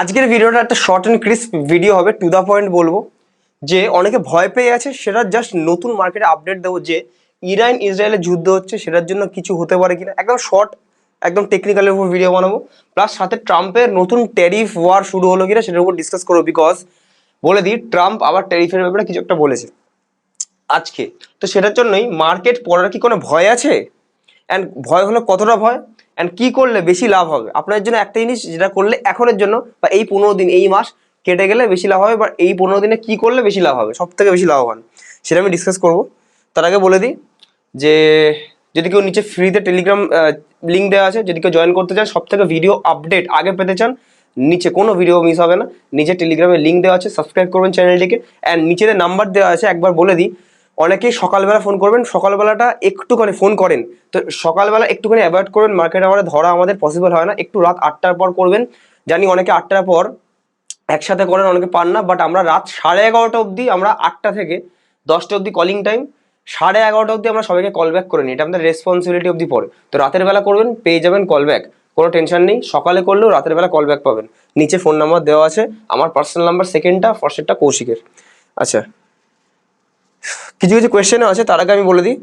আজকের ভিডিওটা একটা শর্ট অ্যান্ড ক্রিস্প ভিডিও হবে টু দ্য পয়েন্ট বলব, যে অনেকে ভয় পেয়ে আছে সেটা জাস্ট নতুন মার্কেটে আপডেট দেবো যে ইরান ইসরায়েলের যুদ্ধ হচ্ছে, সেটার জন্য কিছু হতে পারে কিনা। একদম শর্ট একদম টেকনিক্যালের উপর ভিডিও বানাবো। প্লাস সাথে ট্রাম্পের নতুন ট্যারিফ ওয়ার শুরু হলো কিনা, সেটার উপর ডিসকাস করব বিকজ বলে দিই, ট্রাম্প আবার ট্যারিফের ব্যাপারে কিছু একটা বলেছে আজকে। তো সেটার জন্যই মার্কেট পড়ার কি কোনো ভয় আছে? অ্যান্ড ভয় হলে কতটা ভয়? অ্যান্ড কি করলে বেশি লাভ হবে? আপনার জন্য একটা জিনিস যেটা করলে এখনের জন্য বা এই পনেরো দিন, এই মাস কেটে গেলে বেশি লাভ হবে বা এই পনেরো দিনে কি করলে বেশি লাভ হবে? সব থেকে বেশি লাভবান। সেটা আমি ডিসকাস করব। তার আগে বলে দিই যে, যদি কেউ নিচে ফ্রিতে টেলিগ্রাম লিঙ্ক দেওয়া আছে, যদি কেউ জয়েন করতে চান সব থেকে ভিডিও আপডেট আগে পেতে চান, নিচে কোনো ভিডিও মিস হবে না। নিচে টেলিগ্রামে লিঙ্ক দেওয়া আছে সাবস্ক্রাইব করবেন চ্যানেলটিকে অ্যান্ড নিচেতে নাম্বার দেওয়া আছে, একবার বলে দিই অনেকেই সকালবেলা ফোন করবেন, সকালবেলাটা একটুখানি ফোন করেন। তো সকালবেলা একটুখানি অ্যাভয়েড করবেন মার্কেট আওয়ারে ধরা আমাদের পসিবল হয় না, একটু রাত আটটার পর করবেন। জানি অনেকে আটটার পর একসাথে করেন, অনেকে পান না বাট আমরা রাত সাড়ে এগারোটা অবধি, আমরা আটটা থেকে দশটা অবধি কলিং টাইম সাড়ে এগারোটা অবধি আমরা সবাইকে কল ব্যাক করে নিই। এটা আমাদের রেসপন্সিবিলিটি অবধি পড়ে। তো রাতের বেলা করবেন, পেয়ে যাবেন কল ব্যাক কোনো টেনশন নেই, সকালে করলেও রাতের বেলা কল ব্যাক পাবেন। নিচে ফোন নাম্বার দেওয়া আছে, আমার পার্সোনাল নাম্বার সেকেন্ডটা ফার্স্টেরটা কৌশিকের। আচ্ছা। কিছু কিছু কোয়েশ্চেন আছে, তার আগে আমি বলে দিই।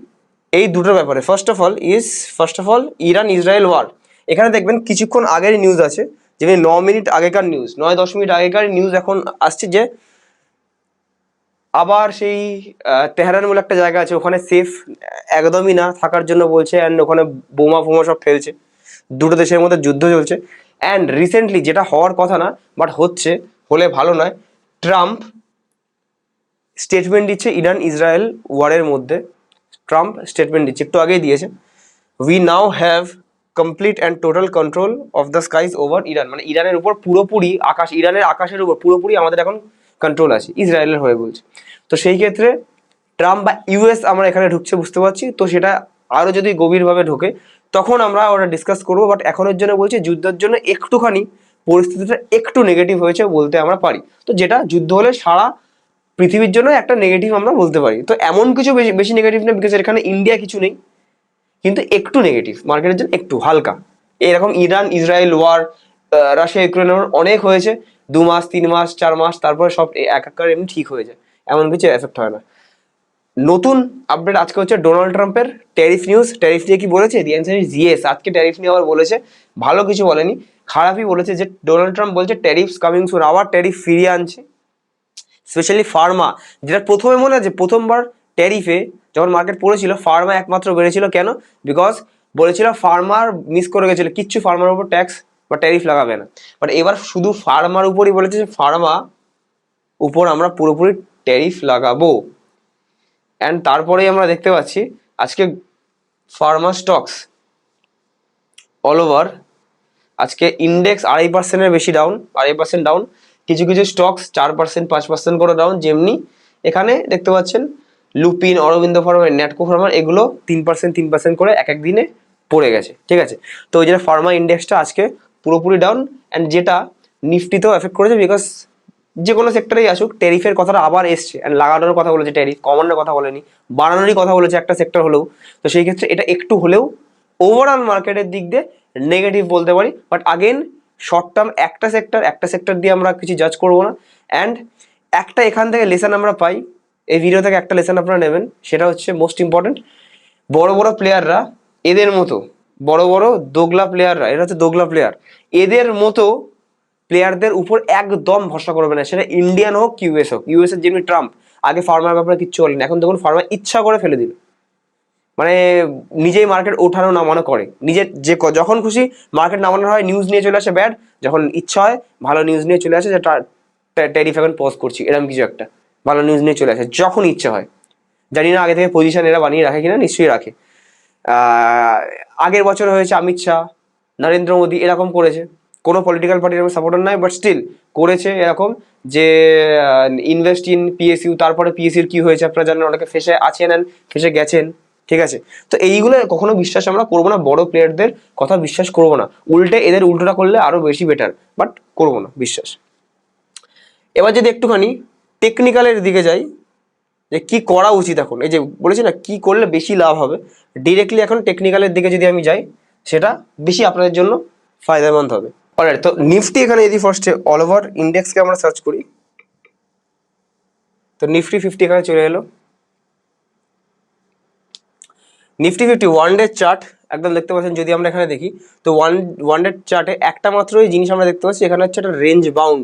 এই দুটোর ব্যাপারে। First of all is first of all Iran Israel war এখানে দেখবেন কিছুক্ষণ আগের নিউজ আছে যেখানে ন মিনিট আগেকার নিউজ নয়, দশ মিনিট আগেকার নিউজ এখন আসছে যে আবার সেই তেহরান বলে একটা জায়গা আছে, ওখানে সেফ একদমই না, থাকার জন্য বলছে অ্যান্ড ওখানে বোমা ফোমা সব ফেলছে। দুটো দেশের মধ্যে যুদ্ধ চলছে। অ্যান্ড রিসেন্টলি যেটা হওয়ার কথা না বাট হচ্ছে, হলে ভালো নয় ট্রাম্প স্টেটমেন্ট দিচ্ছে ইরান, ইসরায়েল ওয়ারের মধ্যে। ট্রাম্প স্টেটমেন্ট দিচ্ছে, একটু আগেই দিয়েছে। We now have complete and total control of the skies over Iran মানে ইরানের উপর পুরোপুরি আকাশ, ইরানের আকাশের উপর পুরোপুরি আমাদের এখন কন্ট্রোল আছে, ইসরায়েলের হয়ে বলছে। তো সেই ক্ষেত্রে ট্রাম্প বা ইউএস আমরা এখানে ঢুকছে, বুঝতে পারছি? তো সেটা আরও যদি গভীরভাবে ঢোকে, তখন আমরা ওটা ডিসকাস করব বাট এখনের জন্য বলছি, যুদ্ধের জন্য একটুখানি পরিস্থিতিটা একটু নেগেটিভ হয়েছে বলতে আমরা পারি। তো যেটা যুদ্ধ হলে সারা পৃথিবীর জন্য একটা নেগেটিভ আমরা বলতে পারি। তো এমন কিছু বেশি বেশি নেগেটিভ না বিকজ এখানে ইন্ডিয়া কিছু নেই। কিন্তু একটু নেগেটিভ মার্কেটের জন্য একটু, হালকা। এরকম Iran, Israel war Russia Ukraine অনেক হয়েছে। দু মাস, তিন মাস, চার মাস, তারপরে সব এক এক এমনি ঠিক হয়ে যায়। এমন কিছু এফেক্ট হয় না। নতুন আপডেট আজকে হচ্ছে ডোনাল্ড ট্রাম্পের ট্যারিফ নিউজ ট্যারিফ নিয়ে কি বলেছে? দি অ্যান্সার ইজ ইয়েস আজকে ট্যারিফ নিয়ে আবার বলেছে। ভালো কিছু বলেনি। খারাপই বলেছে যে ডোনাল্ড ট্রাম্প বলছে ট্যারিফ কামিং সুন আবার ট্যারিফ ফিরিয়ে আনছে। স্পেশালি ফার্মা, যেটা প্রথমে মনে আছে প্রথমবার ট্যারিফে যখন মার্কেট পড়েছিল, ফার্মা একমাত্র বেড়েছিল কেন? বিকজ বলেছিল ফার্মার মিস করে গেছিল, কিচ্ছু ফার্মার উপর ট্যাক্স বা ট্যারিফ লাগাবে না। বাট এবার শুধু ফার্মার উপরই বলেছে যে ফার্মা উপর আমরা পুরোপুরি ট্যারিফ লাগাবো। অ্যান্ড তারপরেই আমরা দেখতে পাচ্ছি, আজকে ফার্মা স্টকস অল ওভার আজকে ইন্ডেক্স আড়াই পার্সেন্টের বেশি ডাউন আড়াই পার্সেন্ট ডাউন কিছু কিছু স্টকস চার পার্সেন্ট পাঁচ পার্সেন্ট করে ডাউন যেমনি এখানে দেখতে পাচ্ছেন লুপিন, অরবিন্দ ফার্মার, ন্যাটকো ফার্মার, এগুলো তিন পার্সেন্ট তিন পার্সেন্ট করে এক এক দিনে পড়ে গেছে, ঠিক আছে? তো ওই যে ফার্মা ইন্ডেক্সটা আজকে পুরোপুরি ডাউন অ্যান্ড যেটা নিফটিতেও এফেক্ট করেছে বিকজ যে কোনো সেক্টরেই আসুক ট্যারিফের কথাটা আবার এসছে অ্যান্ড লাগানোর কথা বলেছে ট্যারিফ কমানোর কথা বলেনি, বাড়ানোরই কথা বলেছে একটা সেক্টর হলেও, তো সেই ক্ষেত্রে এটা একটু হলেও ওভারঅল মার্কেটের দিক দিয়ে নেগেটিভ বলতে পারি বাট আগেন শর্ট টার্ম একটা সেক্টর একটা সেক্টর দিয়ে আমরা কিছু জাজ করব না। অ্যান্ড একটা এখান থেকে লেসন আমরা পাই, এই ভিডিও থেকে একটা লেসন আপনারা নেবেন, সেটা হচ্ছে মোস্ট ইম্পর্টেন্ট বড় বড় প্লেয়াররা এদের মতো, বড় বড় দোগলা প্লেয়াররা এরা হচ্ছে দোগলা প্লেয়ার এদের মতো প্লেয়ারদের উপর একদম ভরসা করবে না, সেটা ইন্ডিয়ান হোক ইউএস হোক ইউএস এর যেমনি ট্রাম্প আগে ফার্মার ব্যাপারে কিচ্ছু বলেন, এখন দেখুন ফার্মার ইচ্ছা করে ফেলে দিল মানে নিজেই মার্কেট ওঠানো নামানো করে। নিজের যে যখন খুশি মার্কেট নামানো হয় নিউজ নিয়ে চলে আসে ব্যাড যখন ইচ্ছা হয়, ভালো নিউজ নিয়ে চলে আসে, যে ট্যারিফ এখন পজ করছি, এরকম কিছু একটা। ভালো নিউজ নিয়ে চলে আসে, যখন ইচ্ছা হয়। জানি না আগে থেকে পজিশন এরা বানিয়ে রাখে কিনা, নিশ্চয়ই রাখে। আগের বছর হয়েছে অমিত শাহ, নরেন্দ্র মোদী, এরকম করেছে। কোনো পলিটিক্যাল পার্টির আমি সাপোর্টার নাই বাট স্টিল করেছে এরকম যে ইনভেস্ট ইন পিএসইউ তারপরে পিএসইউর কি হয়েছে আপনারা জানেন, অনেকে ফেসে আছেন, ফেসে গেছেন। ঠিক আছে? তো এইগুলো কখনো বিশ্বাস আমরা করব না, বড় প্লেয়ারদের কথা বিশ্বাস করব না। উল্টে এদের উল্টোটা করলে আরও বেশি বেটার বাট করব না, বিশ্বাস। এবার যদি একটুখানি টেকনিক্যালের দিকে যাই, যে কি করা উচিত এখন? এই যে বলেছি না, কি করলে বেশি লাভ হবে? ডিরেক্টলি এখন টেকনিক্যালের দিকে যদি আমি যাই, সেটা বেশি আপনাদের জন্য ফায়দামন্দ হবে। তো নিফটি এখানে যদি ফার্স্টে অল ওভার ইন্ডেক্সকে আমরা সার্চ করি, তো নিফটি ফিফটি এখানে চলে এলো। Nifty fifty one day chart একদম দেখতে পাচ্ছেন, যদি আমরা এখানে দেখি, তো ওয়ান ওয়ান ডে চার্টে একটা মাত্রই জিনিস আমরা দেখতে পাচ্ছি, এখানে হচ্ছে একটা রেঞ্জ বাউন্ড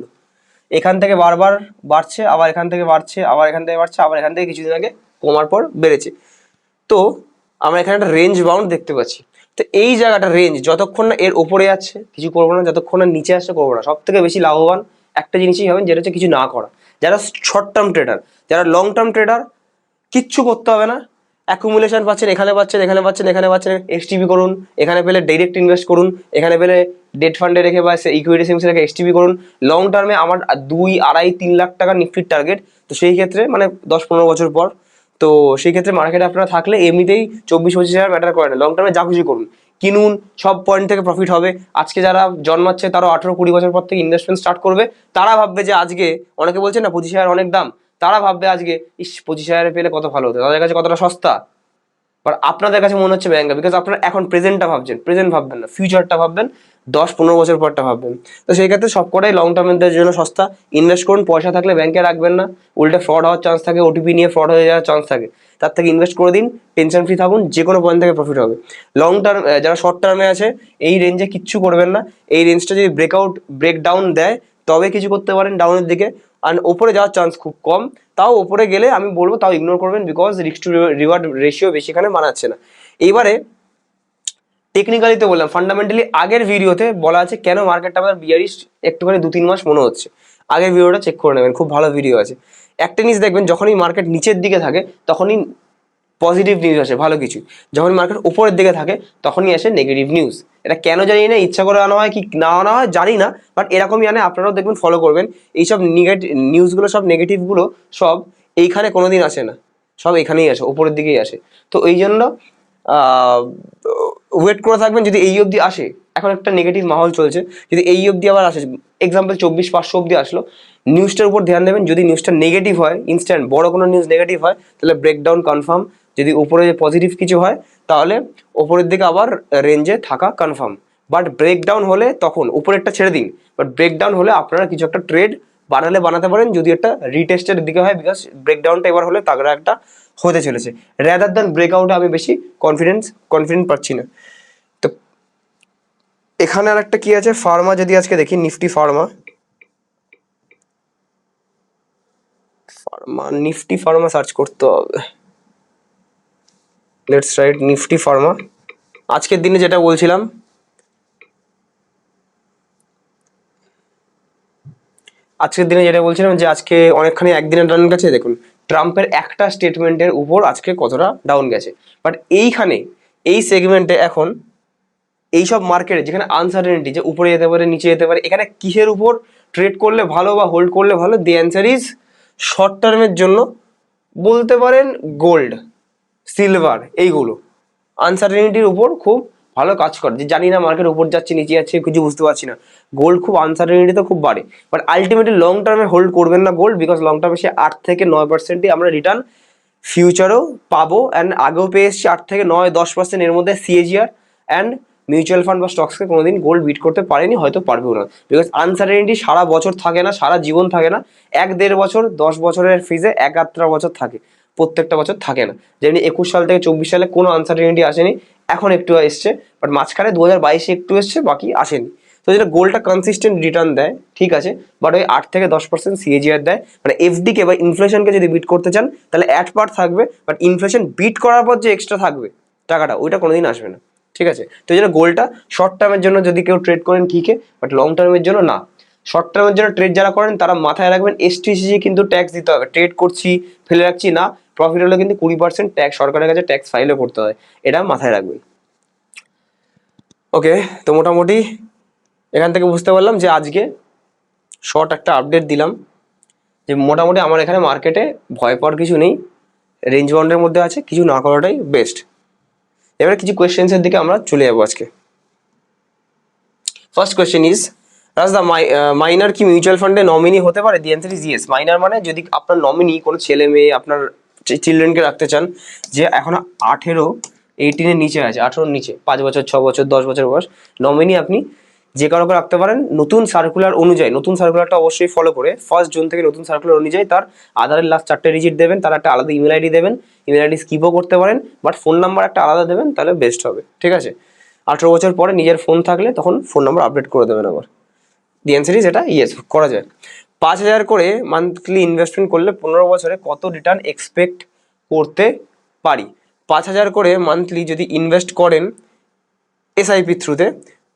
এখান থেকে বারবার বাড়ছে, আবার এখান থেকে বাড়ছে, আবার এখান থেকে বাড়ছে, আবার এখান থেকে কিছুদিন আগে কমার পর বেড়েছে। তো আমরা এখানে একটা রেঞ্জ বাউন্ড দেখতে পাচ্ছি। তো এই জায়গাটা রেঞ্জ যতক্ষণ না এর ওপরে আছে, কিছু করব না, যতক্ষণ না নিচে আসছে, করব না। সব থেকে বেশি লাভবান একটা জিনিসই হবেন, যেটা হচ্ছে কিছু না করা। যারা শর্ট টার্ম ট্রেডার যারা লং টার্ম ট্রেডার কিচ্ছু করতে হবে না। অ্যাকুমুলেশন পাচ্ছেন, এখানে পাচ্ছেন এখানে পাচ্ছেন এখানে পাচ্ছেন এসটিপি করুন, এখানে পেলে ডাইরেক্ট ইনভেস্ট করুন, এখানে পেলে ডেট ফান্ডে রেখে বা ইকুইটি সেভিংসে রেখে এসটিপি করুন। লং টার্মে আমার দুই, আড়াই, তিন লাখ টাকা নিফটির টার্গেট তো সেই ক্ষেত্রে মানে দশ, পনেরো বছর পর, তো সেই ক্ষেত্রে মার্কেটে আপনারা থাকলে এমনিতেই চব্বিশ, পঁচিশ হাজার ম্যাটার করে না। লং টার্মে যা খুশি করুন, কিনুন, সব পয়েন্ট থেকে প্রফিট হবে। আজকে যারা জন্মাচ্ছে তারা আঠেরো, কুড়ি বছর পর থেকে ইনভেস্টমেন্ট স্টার্ট করবে, তারা ভাববে যে আজকে অনেকে বলছে না, পঁচিশ হাজার অনেক দাম। তারা ভাববে আজকে, ইস, পঁচিশ হাজারে পেলে কত ভালো হতো। তাদের কাছে কতটা সস্তা? বাট আপনাদের কাছে মনে হচ্ছে ব্যাঙ্গা বিকজ আপনারা এখন প্রেজেন্টটা ভাবছেন প্রেজেন্ট ভাববেন না ফিউচারটা ভাববেন, দশ পনেরো বছর পরটা ভাববেন। তো সেই ক্ষেত্রে সবকটাই লং টার্মের জন্য সস্তা। ইনভেস্ট করুন, পয়সা থাকলে ব্যাংকে রাখবেন না। উল্টে ফ্রড হওয়ার চান্স থাকে ওটিপি নিয়ে ফ্রড হয়ে যাওয়ার চান্স থাকে। তার থেকে ইনভেস্ট করে দিন টেনশন ফ্রি থাকুন যে কোনো পয়েন্ট থেকে প্রফিট হবে। লং টার্ম যারা শর্ট টার্মে আছে, এই রেঞ্জে কিচ্ছু করবেন না। এই রেঞ্জটা যদি ব্রেকআউট ব্রেক ডাউন দেয় তবে কিছু করতে পারেন ডাউনের দিকে। আর ওপরে যাওয়ার চান্স খুব কম। তাও ওপরে গেলে আমি বলব তাও ইগনোর করবেন because risk to reward ratio বেশি এখানে মানাচ্ছে না। এইবারে টেকনিক্যালি তো বললাম ফান্ডামেন্টালি আগের ভিডিওতে বলা আছে কেন মার্কেটটা আমাদের বিয়ারিশ একটুখানি দু তিন মাস মনে হচ্ছে। আগের ভিডিওটা চেক করে নেবেন, খুব ভালো ভিডিও আছে। একটা জিনিস দেখবেন, যখনই মার্কেট নিচের দিকে থাকে, তখনই পজিটিভ নিউজ আসে, ভালো কিছু। যখন মার্কেট উপরের দিকে থাকে, তখনই আসে নেগেটিভ নিউজ এটা কেন জানি না, ইচ্ছা করে আনা হয় কি না আনা হয় জানি না বাট এরকমই আনে, আপনারাও দেখবেন ফলো করবেন। এইসব নেগেটিভ নিউজগুলো সব নেগেটিভগুলো সব এইখানে কোনো দিন আসে না। সব এখানেই আসে, উপরের দিকেই আসে। তো এই জন্য ওয়েট করে থাকবেন, যদি এই অবধি আসে, এখন একটা নেগেটিভ মাহল চলছে, যদি এই অবধি আবার আসে এক্সাম্পল চব্বিশ পাঁচশো অবধি আসলো। নিউজটার উপর ধ্যান দেবেন, যদি নিউজটা নেগেটিভ হয় ইনস্ট্যান্ট বড় কোনো নিউজ নেগেটিভ হয়, তাহলে ব্রেকডাউন কনফার্ম যদি উপরে পজিটিভ কিছু হয়, তাহলে ওপরের দিকে আবার রেঞ্জে থাকা কনফার্ম বাট ব্রেকডাউন হলে তখন, উপরেরটা ছেড়ে দিন। বাট ব্রেকডাউন হলে আপনারা কিছু একটা ট্রেড বানালে বানাতে পারেন, যদি একটা রিটেস্টের দিকে হয় বিকজ ব্রেকডাউনটা এবার হলে তাগড়া একটা হতে চলেছে। র্যাদার দ্যান ব্রেকআউটে আমি বেশি কনফিডেন্স কনফিডেন্ট পাচ্ছি না। এখানে আর একটা কি আছে? ফার্মা যদি আজকে দেখি, Nifty pharma. Pharma, Nifty pharma search করতে হবে। Let's write Nifty pharma. আজকের দিনে যেটা বলছিলাম, আজকের দিনে যেটা বলছিলাম যে আজকে অনেকখানি একদিনের ডাউন গেছে। দেখুন, ট্রাম্পের একটা স্টেটমেন্টের উপর আজকে কতটা ডাউন গেছে। বাট এইখানে, এই সেগমেন্টে এখন এইসব মার্কেটে যেখানে আনসার্টেনিটি যে উপরে যেতে পারে, নিচে যেতে পারে, এখানে কিসের উপর ট্রেড করলে ভালো বা হোল্ড করলে ভালো? দি অ্যান্সার ইজ শর্ট টার্মের জন্য বলতে পারেন গোল্ড সিলভার এইগুলো। আনসার্টেনিটির উপর খুব ভালো কাজ করে। যে জানি না মার্কেট উপর যাচ্ছে, নিচে যাচ্ছে, কিছু বুঝতে পারছি না। গোল্ড খুব আনসার্টেনিটিতে খুব বাড়ে। বাট আলটিমেটলি লং টার্মে হোল্ড করবেন না গোল্ড বিকজ লং টার্মে সে আট থেকে নয় পার্সেন্টই আমরা রিটার্ন ফিউচারেও পাবো। অ্যান্ড আগেও পেয়ে এসেছি আট থেকে নয়, দশ পার্সেন্ট এর মধ্যে সিএজিআর অ্যান্ড মিউচুয়াল ফান্ড বা স্টকসকে কোনোদিন গোল্ড বিট করতে পারেনি, হয়তো পারবেও না। বিকজ আনসার্টেনিটি সারা বছর থাকে না, সারা জীবন থাকে না। এক দেড় বছর, দশ বছরের ফিজে এক আধটা বছর থাকে, প্রত্যেকটা বছর থাকে না। যেমনি একুশ সাল থেকে চব্বিশ সালে কোনো আনসার্টেনিটি আসেনি, এখন একটু এসছে বাট মাঝখানে দু হাজার বাইশে একটু এসছে, বাকি আসেনি। তো যেটা গোল্ডটা কনসিস্টেন্ট রিটার্ন দেয়, ঠিক আছে বাট ওই আট থেকে দশ পার্সেন্ট সিএজিআর দেয় মানে এফডিকে বা ইনফ্লেশনকে যদি বিট করতে চান, তাহলে অ্যাট পার্ট থাকবে বাট ইনফ্লেশন বিট করার পর যে এক্সট্রা থাকবে, টাকাটা, ওইটা কোনোদিন আসবে না। ঠিক আছে? তো জন্য গোল্ডটা শর্ট টার্মের জন্য যদি কেউ ট্রেড করেন ঠিকই বাট লং টার্মের জন্য না। শর্ট টার্মের জন্য ট্রেড যারা করেন, তারা মাথায় রাখবেন এসটিসিজি কিন্তু ট্যাক্স দিতে হবে। ট্রেড করছি, ফেলে রাখছি, না। প্রফিট হলে কিন্তু কুড়ি পার্সেন্ট ট্যাক্স সরকারের কাছে ট্যাক্স ফাইলও করতে হয়। এটা মাথায় রাখবেন। ওকে তো মোটামুটি এখান থেকে বুঝতে পারলাম যে আজকে শর্ট একটা আপডেট দিলাম। যে মোটামুটি আমার এখানে মার্কেটে ভয় পাওয়ার কিছু নেই। রেঞ্জ বাউন্ডের মধ্যে আছে, কিছু না করাটাই বেস্ট এবারে কিছু কোয়েশ্চেন্সের দিকে আমরা চলে যাব আজকে। ফার্স্ট কোয়েশ্চেন ইজ রাজদা মাইনার কি মিউচুয়াল ফান্ডে নমিনি হতে পারে? The answer is yes minor মানে যদি আপনার নমিনি কোনো ছেলে মেয়ে আপনার চিলড্রেনকে রাখতে চান, যে এখন আঠেরো এইটিনের নিচে আছে, আঠেরোর নিচে, পাঁচ বছর, ছ বছর, দশ বছর বয়স নমিনি আপনি যে কারও কারোকে রাখতে পারেন, নতুন সার্কুলার অনুযায়ী, নতুন সার্কুলারটা অবশ্যই ফলো করে ফার্স্ট জুন থেকে নতুন সার্কুলার অনুযায়ী তার আধারের লাস্ট চারটে ডিজিট দেবেন, তার একটা আলাদা ইমেল আইডি দেবেন ইমেল আইডি স্কিপও করতে পারেন বাট ফোন নাম্বার একটা আলাদা দেবেন, তাহলে বেস্ট হবে, ঠিক আছে? আঠেরো বছর পরে নিজের ফোন থাকলে তখন ফোন নাম্বার আপডেট করে দেবেন আবার। দি অ্যান্সার ইজ এটা ইয়েস করা যায়। পাঁচ হাজার করে মান্থলি ইনভেস্টমেন্ট করলে পনেরো বছরে কত রিটার্ন এক্সপেক্ট করতে পারি? পাঁচ হাজার করে মান্থলি যদি ইনভেস্ট করেন এসআইপির থ্রুতে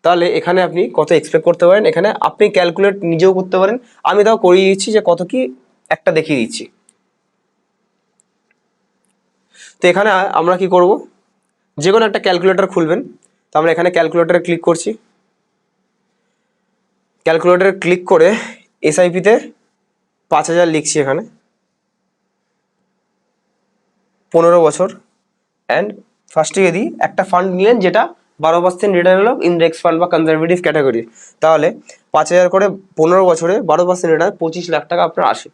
তাহলে এখানে আপনি কত এক্সপেক্ট করতে পারেন? এখানে আপনি ক্যালকুলেট নিজেও করতে পারেন। আমি তাও করিয়ে দিচ্ছি যে কত কি একটা দেখিয়ে দিচ্ছি। তো এখানে আমরা কি করব? যে কোনো একটা ক্যালকুলেটর খুলবেন। তো আমরা এখানে ক্যালকুলেটরে ক্লিক করছি। ক্যালকুলেটরে ক্লিক করে এসআইপিতে পাঁচ হাজার লিখছি এখানে। পনেরো বছর। অ্যান্ড ফার্স্টে যদি একটা ফান্ড নিলেন যেটা বারো পার্সেন্ট রিটার্ন হলো ইন্ডেক্স ফান্ড বা কনজারভেটিভ ক্যাটাগরি তাহলে পাঁচ হাজার করে পনেরো বছরে বারো পার্সেন্ট রিটার্ন পঁচিশ লাখ টাকা আপনার আসে।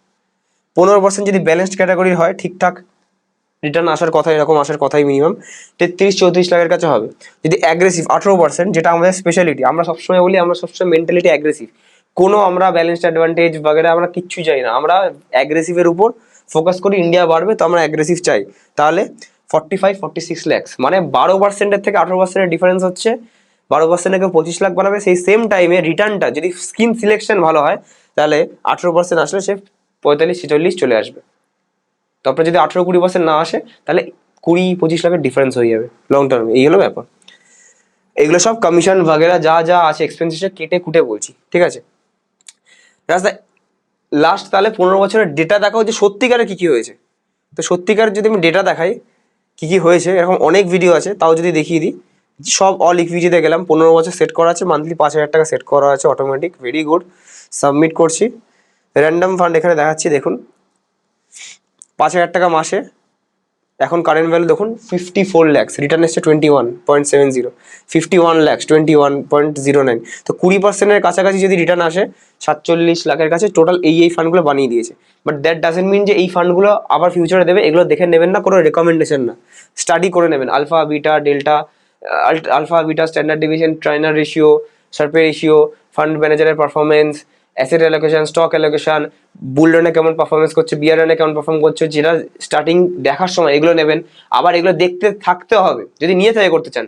পনেরো পার্সেন্ট যদি ব্যালেন্সড ক্যাটাগরি হয়, ঠিকঠাক রিটার্ন আসার কথা, এরকম আসার কথাই মিনিমাম তেত্রিশ, চৌত্রিশ লাখের কাছে হবে। যদি অ্যাগ্রেসিভ আঠেরো পার্সেন্ট যেটা আমাদের স্পেশালিটি আমরা সবসময় বলি আমরা সবসময় মেন্টালিটি অ্যাগ্রেসিভ কোনো আমরা ব্যালেন্সড অ্যাডভান্টেজ বাগেরা আমরা কিচ্ছু চাই না। আমরা অ্যাগ্রেসিভের উপর ফোকাস করি ইন্ডিয়া বাড়বে তো আমরা অ্যাগ্রেসিভ চাই। তাহলে forty five forty six lakhs মানে বারো পার্সেন্টের থেকে আঠেরো পার্সেন্টের ডিফারেন্স হচ্ছে। বারো পার্সেন্টে কেউ পঁচিশ লাখ বানাবে, সেই সেম টাইমে রিটার্নটা যদি স্কিম সিলেকশন ভালো হয়, তাহলে আঠেরো পার্সেন্ট আসলে সে পঁয়তাল্লিশ, ছেচল্লিশ চলে আসবে। তো আপনার যদি আঠেরো, কুড়ি পার্সেন্ট না আসে, তাহলে কুড়ি, পঁচিশ লাখের ডিফারেন্স হয়ে যাবে লং টার্মে এই হলো ব্যাপার। এগুলো সব কমিশন বাগেরা যা যা আছে এক্সপেন্সেসে কেটে কুটে বলছি, ঠিক আছে? রাস্তা লাস্ট তাহলে পনেরো বছরের ডেটা দেখাও যে সত্যিকারের কী কী হয়েছে। তো সত্যিকার যদি আমি ডেটা দেখাই কী কী হয়েছে, এরকম অনেক ভিডিও আছে, তাও যদি দেখিয়ে দিই। সব অল ইকুইজিতে গেলাম, পনেরো বছর সেট করা আছে মান্থলি পাঁচ হাজার টাকা সেট করা আছে অটোমেটিক ভেরি গুড সাবমিট করছি। র্যান্ডাম ফান্ড এখানে দেখাচ্ছি, দেখুন। পাঁচ হাজার টাকা মাসে এখন কারেন্ট ভ্যালু দেখুন ফিফটি ফোর ল্যাক্স রিটার্ন এসছে twenty one point seven zero fifty one lakhs twenty one point zero nine তো কুড়ি পার্সেন্টের কাছাকাছি যদি রিটার্ন আসে, সাতচল্লিশ লাখের কাছে টোটাল এই এই ফান্ডগুলো বানিয়ে দিয়েছে। বাট দ্যাট ডাজেন্ট মিন যে এই ফান্ডগুলো আবার ফিউচারে দেবে, এগুলো দেখে নেবেন না, কোনো রেকমেন্ডেশন না। স্টাডি করে নেবেন। Alpha beta delta alpha beta standard deviation Treynor ratio Sharpe ratio fund ম্যানেজারের performance asset allocation stock allocation বুলডনে কেমন পারফরমেন্স করছে বিয়ারনে কেমন পারফর্ম করছে, যেটা স্টার্টিং দেখার সময় এগুলো নেবেন। আবার এগুলো দেখতে থাকতে হবে, যদি নিয়ে থেকে করতে চান।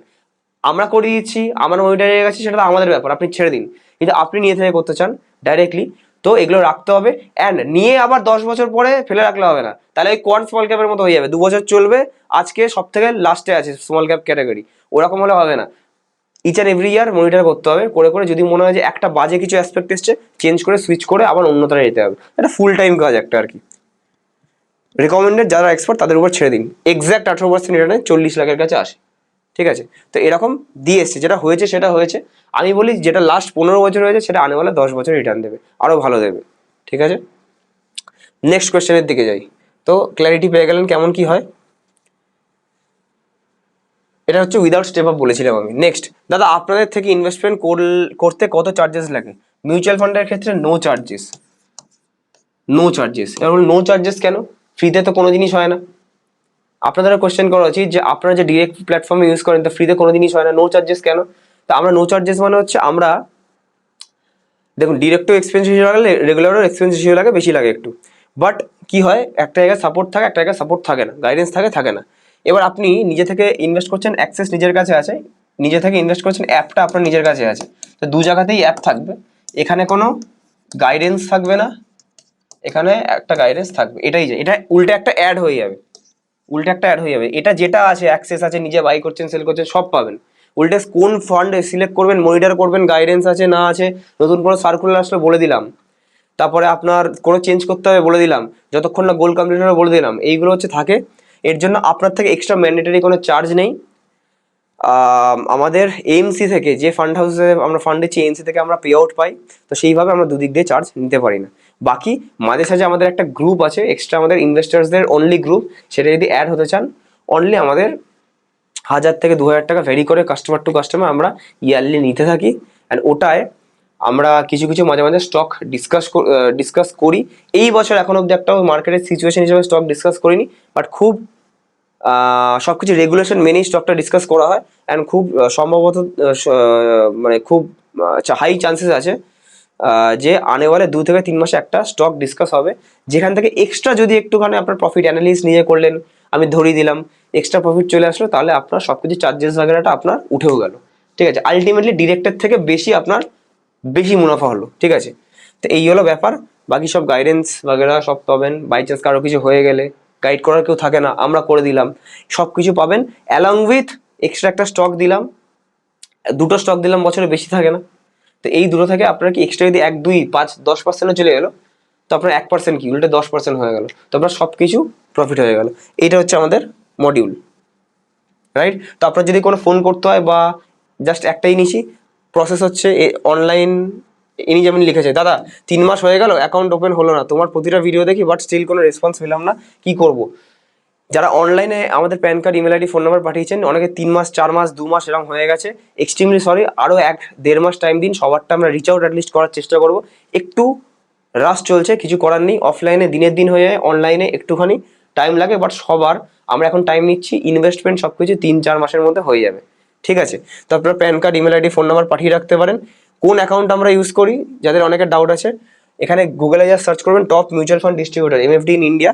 আমরা করিয়ে দিচ্ছি, আমার মনিটারে গেছে, সেটা আমাদের ব্যাপার, আপনি ছেড়ে দিন। কিন্তু আপনি নিয়ে থেকে করতে চান ডাইরেক্টলি তো এগুলো রাখতে হবে। অ্যান্ড নিয়ে আবার দশ বছর পরে ফেলে রাখলে হবে না। তাহলে ওই কোয়ান স্মল ক্যাপের মতো হয়ে যাবে। দু বছর চলবে, আজকে সব থেকে লাস্টে আছে স্মল ক্যাপ ক্যাটাগরি ওরকম হলে হবে না। Each and every year monitor করতে হবে। করে করে যদি মনে হয় যে একটা বাজে কিছু অ্যাসপেক্ট এসছে চেঞ্জ করে সুইচ করে আবার অন্যতারা যেতে হবে। এটা ফুল টাইম কাজ একটা আর কি। রেকমেন্ডেড যারা এক্সপার্ট তাদের উপর ছেড়ে দিন। এক্স্যাক্ট আঠেরো পার্সেন্ট রিটার্নে চল্লিশ লাখের কাছে আসে। ঠিক আছে? তো এরকম দিয়ে এসছে। যেটা হয়েছে সেটা হয়েছে। আমি বলি যেটা লাস্ট পনেরো বছর হয়েছে সেটা আনেওয়ালা দশ বছর রিটার্ন দেবে। আরও ভালো দেবে। ঠিক আছে? নেক্সট কোয়েশ্চেনের দিকে যাই। তো ক্ল্যারিটি পেয়ে গেলেন কেমন কি হয়? এটা হচ্ছে উইদাউট স্টেপ আপ বলেছিলাম আমি। নেক্সট দাদা, আপনাদের থেকে ইনভেস্টমেন্ট করতে কত চার্জেস লাগে? মিউচুয়াল ফান্ডের ক্ষেত্রে নো চার্জেস নো চার্জেস এবার নো চার্জেস কেন? ফ্রিতে তো কোনো জিনিস হয় না। আপনাদের কোশ্চেন করা উচিত যে আপনারা যে ডিরেক্ট প্ল্যাটফর্মে ইউজ করেন, তো ফ্রিতে কোনো জিনিস হয় না। নো চার্জেস কেন? তা আমরা নো চার্জেস মানে হচ্ছে আমরা, দেখুন ডিরেক্টও এক্সপেন্স হিসেবে লাগে রেগুলারও এক্সপেন্স হিসেবে লাগে, বেশি লাগে একটু। বাট কি হয়? একটা জায়গায় সাপোর্ট থাকে, একটা জায়গায় সাপোর্ট থাকে না। গাইডেন্স থাকে থাকে না। এবার আপনি নিজে থেকে ইনভেস্ট করছেন অ্যাক্সেস নিজের কাছে আছে, নিজে থেকে ইনভেস্ট করছেন অ্যাপটা আপনার নিজের কাছে আছে। তো দু জায়গাতেই অ্যাপ থাকবে। এখানে কোনো গাইডেন্স থাকবে না, এখানে একটা গাইডেন্স থাকবে। এটাই যে, এটা উল্টে একটা অ্যাড হয়ে যাবে। উল্টে একটা অ্যাড হয়ে যাবে। এটা যেটা আছে অ্যাক্সেস আছে, নিজে বাই করছেন সেল করছেন, সব পাবেন। উল্টে কোন ফান্ড সিলেক্ট করবেন মনিটর করবেন গাইডেন্স আছে না আছে, নতুন কোনো সার্কুলার আসলে বলে দিলাম। তারপরে আপনার কোনো চেঞ্জ করতে হবে বলে দিলাম। যতক্ষণ না গোল কমপ্লিট হবে বলে দিলাম। এইগুলো হচ্ছে থাকে এর জন্য আপনার থেকে এক্সট্রা ম্যান্ডেটরি কোনো চার্জ নেই। আমাদের এমসি থেকে যে ফান্ড হাউসে আমরা ফান্ড দিচ্ছি এমসি থেকে আমরা পে আউট পাই, তো সেইভাবে আমরা দুদিক দিয়ে চার্জ নিতে পারি না। বাকি মাঝে সাঝে আমাদের একটা গ্রুপ আছে এক্সট্রা আমাদের ইনভেস্টার্সদের অনলি গ্রুপ সেটা যদি অ্যাড হতে চান অনলি আমাদের হাজার থেকে দু হাজার টাকা ভেরি করে কাস্টমার টু কাস্টমার আমরা ইয়ারলি নিতে থাকি। অ্যান্ড ওটায় আমরা কিছু কিছু মাঝে মাঝে স্টক ডিসকাস ডিসকাস করি। এই বছর এখন অব্দি একটা মার্কেটের সিচুয়েশন হিসেবে স্টক ডিসকাস করিনি বাট খুব সব কিছু রেগুলেশন মেনেই স্টকটা ডিসকাস করা হয় অ্যান্ড খুব সম্ভবত মানে খুব হাই চান্সেস আছে যে আনেওয়ালে দু থেকে তিন মাসে একটা স্টক ডিসকাস হবে। যেখান থেকে এক্সট্রা যদি একটুখানি আপনার প্রফিট অ্যানালিস নিয়ে করলেন, আমি ধরিয়ে দিলাম এক্সট্রা প্রফিট চলে আসলো, তাহলে আপনার সব কিছু চার্জেস বাগেরাটা আপনার উঠেও গেল। ঠিক আছে আলটিমেটলি ডিরেক্টের থেকে বেশি আপনার বেশি মুনাফা হলো, ঠিক আছে? তো এই হলো ব্যাপার। বাকি সব গাইডেন্স বাগেরা সব পাবেন। বাই চান্স কারও কিছু হয়ে গেলে গাইড করার কেউ থাকে না, আমরা করে দিলাম। সব কিছু পাবেন। অ্যালং উইথ এক্সট্রা একটা স্টক দিলাম। দুটো স্টক দিলাম, বছরে বেশি থাকে না। তো এই দুটো থেকে আপনার কি এক্সট্রা যদি এক, দুই, পাঁচ, দশ পার্সেন্টও চলে গেলো, তো আপনার এক পার্সেন্ট কি? উল্টে দশ পার্সেন্ট হয়ে গেল। তো আপনার সব কিছু প্রফিট হয়ে গেল। এটা হচ্ছে আমাদের মডিউল রাইট তো আপনার যদি কোনো ফোন করতে হয় বা জাস্ট একটাই নিছি প্রসেস হচ্ছে অনলাইন ইনি যেমন লিখেছে, দাদা, তিন মাস হয়ে গেল অ্যাকাউন্ট ওপেন হলো না। তোমার প্রতিটা ভিডিও দেখি বাট স্টিল কোনো রেসপন্স পেলাম না। কি করব? যারা অনলাইনে আমাদের PAN card email ID phone number পাঠিয়েছেন, অনেকে তিন মাস, চার মাস, দু মাস এরকম হয়ে গেছে। এক্সট্রিমলি সরি আরও এক দেড় মাস টাইম দিন, সবারটা আমরা রিচ আউট অ্যাটলিস্ট করার চেষ্টা করব। একটু রাশ চলছে, কিছু করার নেই। অফলাইনে দিনের দিন হয়ে যায় অনলাইনে একটুখানি টাইম লাগে বাট সবার। আমরা এখন টাইম নিচ্ছি ইনভেস্টমেন্ট সব কিছু তিন, চার মাসের মধ্যে হয়ে যাবে। ঠিক আছে? তো আপনারা PAN card, email ID, phone number পাঠিয়ে রাখতে পারেন। কোন অ্যাকাউন্ট আমরা ইউজ করি, যাদের অনেকের ডাউট আছে, এখানে গুগলে যা সার্চ করবেন top mutual fund distributor MFD in India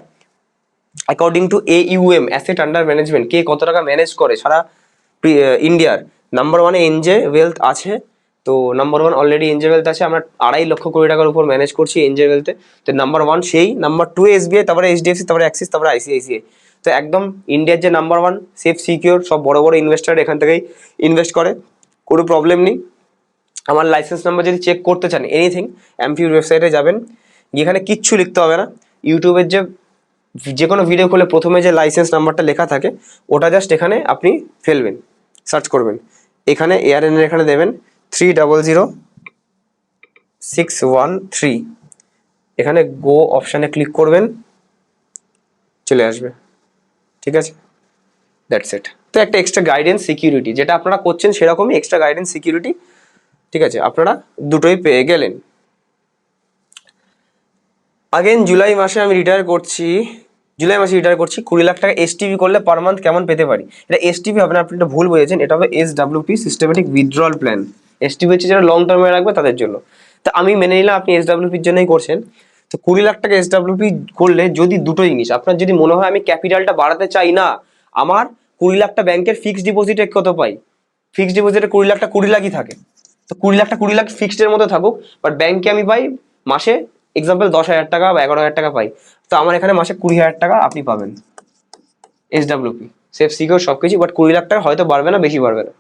according to A U M asset under management কে কত টাকা ম্যানেজ করে, সারা ইন্ডিয়ার নাম্বার ওয়ানে এনজে ওয়েলথ আছে, তো number one already NJ wealth আছে, আমরা আড়াই লক্ষ কোটি টাকার উপর ম্যানেজ করছি এনজে ওয়েলথে তো নাম্বার ওয়ান সেই নাম্বার টু এসবিআই তারপরে এইচডিএফসি তারপরে অ্যাক্সিস তারপরে আইসিআইসিআই তো একদম ইন্ডিয়ার যে নাম্বার ওয়ান সেফ সিকিউর সব বড় বড় ইনভেস্টার এখান থেকেই ইনভেস্ট করে। কোনো প্রবলেম নেই। আমার লাইসেন্স নাম্বার যদি চেক করতে চান এনিথিং এমপিউর ওয়েবসাইটে যাবেন। এখানে কিচ্ছু লিখতে হবে না। ইউটিউবের যে যে কোনো ভিডিও খুলে প্রথমে যে লাইসেন্স নাম্বারটা লেখা থাকে, ওটা জাস্ট এখানে আপনি ফেলবেন সার্চ করবেন। এখানে এয়ারএনের এখানে দেবেন three double zero six one three এখানে গো অপশানে ক্লিক করবেন, চলে আসবে। ঠিক আছে? দ্যাটস ইট তো একটা এক্সট্রা গাইডেন্স সিকিউরিটি যেটা আপনারা করছেন সেরকমই এক্সট্রা গাইডেন্স সিকিউরিটি ঠিক আছে? আপনারা দুটোই পেয়ে গেলেন। আগেন জুলাই মাসে আমি রিটায়ার করছি। জুলাই মাসে রিটায়ার করছি, কুড়ি লাখ টাকা এসটিভি করলে পার মান্থ কেমন পেতে পারি? এটা এসটিভি না আপনি এটা ভুল বুঝেছেন, এটা হবে S W P systematic withdrawal plan STV হচ্ছে যারা লং টার্মে রাখবে তাদের জন্য। তো আমি মেনে নিলাম আপনি এস ডাব্লিউপির জন্যই করছেন। তো কুড়ি লাখ টাকা এস ডাব্লিউপি করলে যদি দুটো জিনিস, আপনার যদি মনে হয় আমি ক্যাপিটালটা বাড়াতে চাই না, আমার কুড়ি লাখটা ব্যাংকের ফিক্সড ডিপোজিটে কত পাই? ফিক্সড ডিপোজিটে কুড়ি লাখটা কুড়ি লাখই থাকে। তো কুড়ি লাখটা কুড়ি লাখ ফিক্সড এর মধ্যে থাকুক বাট ব্যাংকে আমি পাই মাসে এক্সাম্পল দশ হাজার টাকা বা এগারো হাজার টাকা পাই। তো আমার এখানে মাসে কুড়ি হাজার টাকা আপনি পাবেন এস ডাব্লিউপি সেফ সিকিউর সব কিছু বাট কুড়ি লাখ টাকা হয়তো বাড়বে না, বেশি বাড়বে না।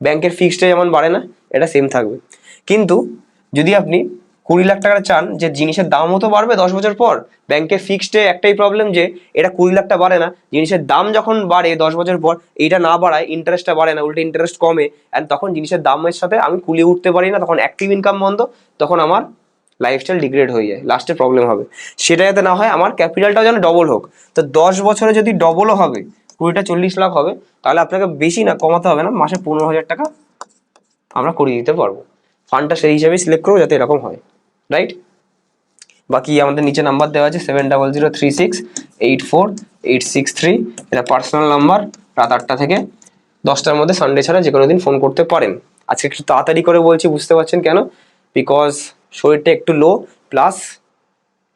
ব্যাংকের ফিক্সডে যেমন বাড়ে না, এটা সেম থাকবে। কিন্তু যদি আপনি কুড়ি লাখ টাকা চান যে জিনিসের দামও তো বাড়বে দশ বছর পর। ব্যাংকের ফিক্সডে একটাই প্রবলেম যে এটা কুড়ি লাখটা বাড়ে না। জিনিসের দাম যখন বাড়ে দশ বছর পর, এইটা না বাড়ায় ইন্টারেস্টটা বাড়ে না, উল্টে ইন্টারেস্ট কমে অ্যান্ড তখন জিনিসের দামের সাথে আমি কুলিয়ে উঠতে পারি না, তখন অ্যাক্টিভ ইনকাম বন্ধ, তখন আমার লাইফস্টাইল ডিগ্রেড হয়ে যায় লাস্টে প্রবলেম হবে। সেটা যাতে না হয়, আমার ক্যাপিটালটাও যেন ডবল হোক। তো দশ বছরে যদি ডবলও হবে, কুড়িটা চল্লিশ লাখ হবে, তাহলে আপনাকে বেশি না, কমাতে হবে না, মাসে পনেরো হাজার টাকা আমরা করিয়ে দিতে পারব। ফান্ডটা সেই হিসাবেই সিলেক্ট করব, যাতে এরকম হয়। রাইট বাকি আমাদের নিচে নাম্বার দেওয়া আছে seven double zero three six eight four eight six three এটা পার্সোনাল নাম্বার রাত আটটা থেকে দশটার মধ্যে সানডে ছাড়া যে কোনো দিন ফোন করতে পারেন। আজকে একটু তাড়াতাড়ি করে বলছি, বুঝতে পারছেন কেন? বিকজ শরীরটা একটু লো প্লাস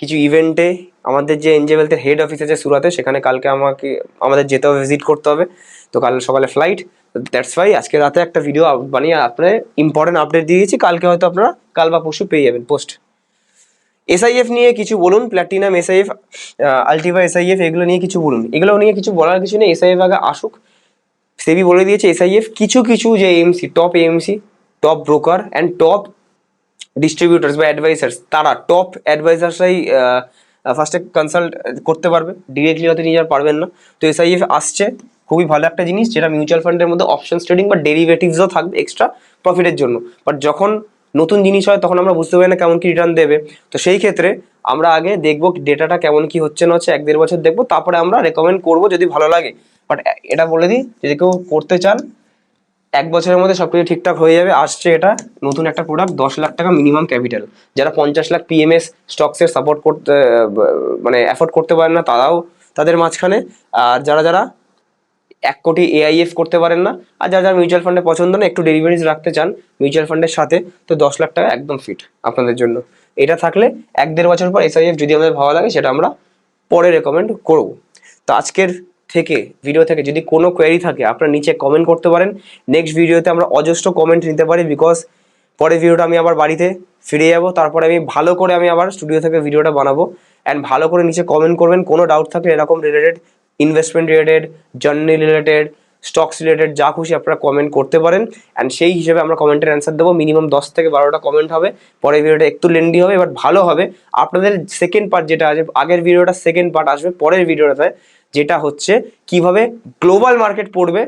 কিছু ইভেন্টে আমাদের যে এনজেবেলথের হেড অফিস আছে সুরাতে, সেখানে কালকে আমাকে, আমাদের যেতে হবে ভিজিট করতে হবে। তো কাল সকালে ফ্লাইট দ্যাটস ওয়াই আজকে রাতে একটা ভিডিও বানিয়ে আপনার ইম্পর্টেন্ট আপডেট দিয়ে দিয়েছি। কালকে হয়তো আপনারা কাল বা পরশু পেয়ে যাবেন পোস্ট এসআইএফ নিয়ে কিছু বলুন প্ল্যাটিনাম এসআইএফ আলটিভা এসআইএফ এগুলো নিয়ে কিছু বলুন। এগুলো নিয়ে কিছু বলার কিছু নেই এসআইএফ আগে আসুক। সেবি বলে দিয়েছে এসআইএফ কিছু কিছু যে AMC top AMC top broker and top distributors বা অ্যাডভাইসার্স তারা টপ অ্যাডভাইসার্সরাই ফার্স্টে কনসাল্ট করতে পারবে। ডিরেক্টলি হয়তো নিজে আর পারবেন না। তো এসআইএফ আসছে। খুবই ভালো একটা জিনিস, যেটা মিউচুয়াল ফান্ডের মধ্যে অপশন ট্রেডিং বা ডেরিভেটিভসও থাকবে এক্সট্রা প্রফিটের জন্য। বাট যখন নতুন জিনিস হয়, তখন আমরা বুঝতে পারি না কেমন কি রিটার্ন দেবে। তো সেই ক্ষেত্রে আমরা আগে দেখব ডেটাটা কেমন কি হচ্ছে, না হচ্ছে, এক দেড় বছর দেখব, তারপরে আমরা রেকমেন্ড করব যদি ভালো লাগে। বাট এটা বলে দিই, যদি কেউ করতে চান, এক বছরের মধ্যে সব কিছু ঠিকঠাক হয়ে যাবে, আসছে এটা নতুন একটা প্রোডাক্ট দশ লাখ টাকা মিনিমাম ক্যাপিটাল যারা পঞ্চাশ লাখ পিএমএস স্টকসের সাপোর্ট করতে মানে অ্যাফোর্ড করতে পারেন না, তারাও তাদের মাঝখানে। আর যারা যারা এক কোটি এআইএফ করতে পারেন না। আর যারা যারা মিউচুয়াল ফান্ডে পছন্দ না, একটু ডেলিভারিজ রাখতে চান মিউচুয়াল ফান্ডের সাথে, তো দশ লাখ টাকা একদম ফিট আপনাদের জন্য। এটা থাকলে এক দেড় বছর পর এসআইএফ যদি আমাদের ভালো লাগে, সেটা আমরা পরে রেকমেন্ড করব। তো আজকের থেকে ভিডিও থেকে যদি কোনো কোয়েরি থাকে, আপনারা নিচে কমেন্ট করতে পারেন। নেক্সট ভিডিওতে আমরা অজস্র কমেন্ট নিতে পারি বিকজ পরের ভিডিওটা আমি আবার বাড়িতে ফিরে যাব। তারপরে আমি ভালো করে আমি আবার স্টুডিও থেকে ভিডিওটা বানাবো। অ্যান্ড ভালো করে নিচে কমেন্ট করবেন, কোনো ডাউট থাকলে এরকম related investment related journey related stocks related যা খুশি আপনারা কমেন্ট করতে পারেন। অ্যান্ড সেই হিসেবে আমরা কমেন্টের অ্যান্সার দেবো। মিনিমাম দশ থেকে বারোটা কমেন্ট হবে। পরের ভিডিওটা একটু লেন্দি হবে বাট ভালো হবে। আপনাদের সেকেন্ড পার্ট যেটা আছে, আগের ভিডিওটা সেকেন্ড পার্ট আসবে, পরের ভিডিওটাতে যেটা হচ্ছে কীভাবে গ্লোবাল মার্কেট পড়বে,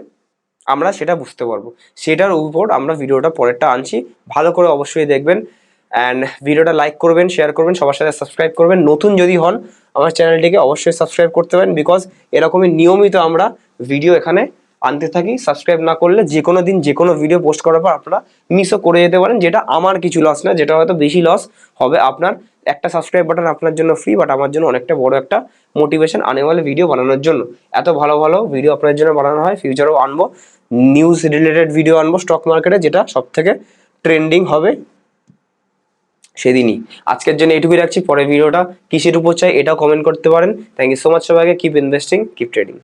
আমরা সেটা বুঝতে পারব। সেটার উপর আমরা ভিডিওটা পরেরটা আনছি। ভালো করে অবশ্যই দেখবেন। অ্যান্ড ভিডিওটা লাইক করবেন শেয়ার করবেন, সবার সাথে সাবস্ক্রাইব করবেন। নতুন যদি হন আমার চ্যানেলটিকে অবশ্যই সাবস্ক্রাইব করতে পারেন বিকজ এরকমই নিয়মিত আমরা ভিডিও এখানে আনতে থাকি। সাবস্ক্রাইব না করলে যে কোনো দিন যে কোনো ভিডিও পোস্ট করার পর আপনারা মিসও করে যেতে পারেন, যেটা আমার কিছু লস না, যেটা হয়তো বেশি লস হবে আপনার। একটা সাবস্ক্রাইব বাটন আপনার জন্য ফ্রি বাট আমার জন্য অনেকটা বড় একটা মোটিভেশন আনেওয়ালে ভিডিও বানানোর জন্য। এত ভালো ভালো ভিডিও আপনার জন্য বানানো হয় ফিউচারেও আনব। নিউজ রিলেটেড ভিডিও আনব স্টক মার্কেটে যেটা সব থেকে ট্রেন্ডিং হবে। সেদিনই। আজকের জন্য এইটুকুই রাখছি, পরের ভিডিওটা কিসের উপর চাই, এটাও কমেন্ট করতে পারেন। থ্যাংক ইউ সো মাচ সবাইকে কিপ ইনভেস্টিং কিপ ট্রেডিং